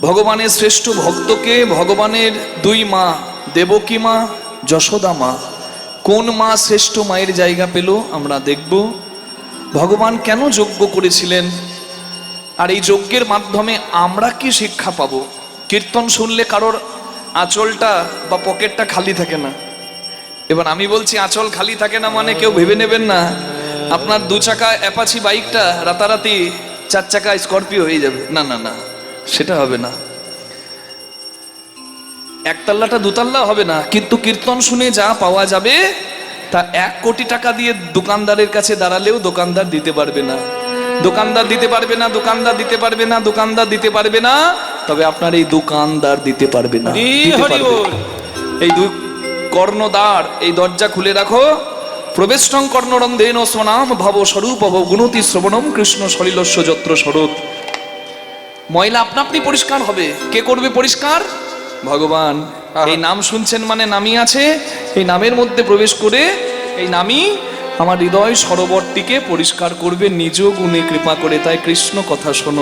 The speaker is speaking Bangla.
ভগবানের শ্রেষ্ঠ ভক্তকে ভগবানের দুই মা, দেবকী মা, যশোদা মা। কোন মা শ্রেষ্ঠ মায়ের জায়গা পেল আমরা দেখব। ভগবান কেন যজ্ঞ করেছিলেন? আর এই যজ্ঞের মাধ্যমে আমরা কি শিক্ষা পাবো? কীর্তন শুনলে কারোর আঁচলটা বা পকেটটা খালি থাকে না। এবার আমি বলছি, আঁচল খালি থাকে না মানে কেউ ভেবে নেবেন না। আপনার দু চাকা অ্যাপাচি বাইকটা রাতারাতি চার চাকা স্করপিও হয়ে যাবে। না না না। সেটা হবে না। একতলাটা দুতাল্লা হবে না কিন্তু কীর্তন শুনে যা পাওয়া যাবে তা এক কোটি টাকা দিয়ে দোকানদারের কাছে দাঁড়ালেও দোকানদার দিতে পারবে না। দোকানদার দিতে পারবে না দোকানদার দিতে পারবে না দোকানদার দিতে পারবে না তবে আপনার এই দোকানদার দিতে পারবে না। এই দুই কর্ণদ্বার এই দরজা খুলে রাখো। প্রবেষ্টং কর্ণরন্ধেন স্বনাম ভাব স্বরূপ ভব গুণতি শ্রবণম কৃষ্ণ সলিলস্য যত্র শরৎ। ময়লা আপনা আপনি পরিষ্কার হবে। কে করবে পরিষ্কার? ভগবান। এই নাম শুনছেন মানে নামি আছে। এই নামের মধ্যে প্রবেশ করে এই নামি আমার হৃদয় সরোবরটিকে পরিষ্কার করবে। নিজ গুণে কৃপা করে তাই কৃষ্ণ কথা শোনো।